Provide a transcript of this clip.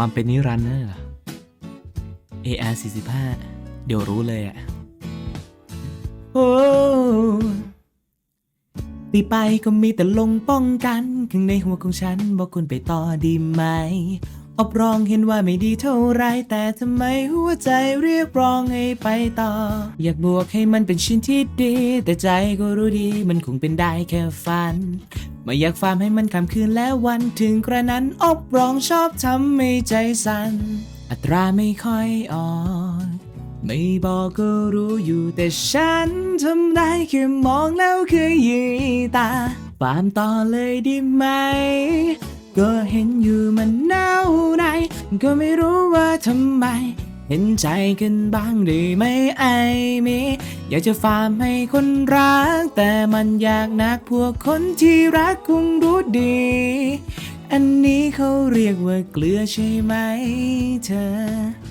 ความเป็นนิรันดร์นั่นเหรอ AR 45เดี๋ยวรู้เลยอะโอ้ตีไปก็มีแต่ลงป้องกันข้างในหัวของฉันบอกคุณไปต่อดีไหม อบรองเห็นว่าไม่ดีเท่าไรแต่ทำไมหัวใจเรียกร้องให้ไปต่อ อยากบวกให้มันเป็นชิ้นที่ดี แต่ใจก็รู้ดีมันคงเป็นได้แค่ฝันไม่อยากฟาร์มให้มันคำคืนและวันถึงกระนั้นอบรองชอบทำให้ใจสั่นอัตราไม่ค่อยอ่อนไม่บอกก็รู้อยู่แต่ฉันทำได้แค่มองแล้วเคยยีตาฟาร์มต่อเลยดีไหม ก็เห็นอยู่ ก็ไม่รู้ว่าทำไม เห็นใจกันบ้างหรือไม่ไอมี อยากจะฟากให้คนรัก แต่มันยากนักพวกคนที่รักคงรู้ดี อันนี้เขาเรียกว่าเกลือใช่ไหมเธอ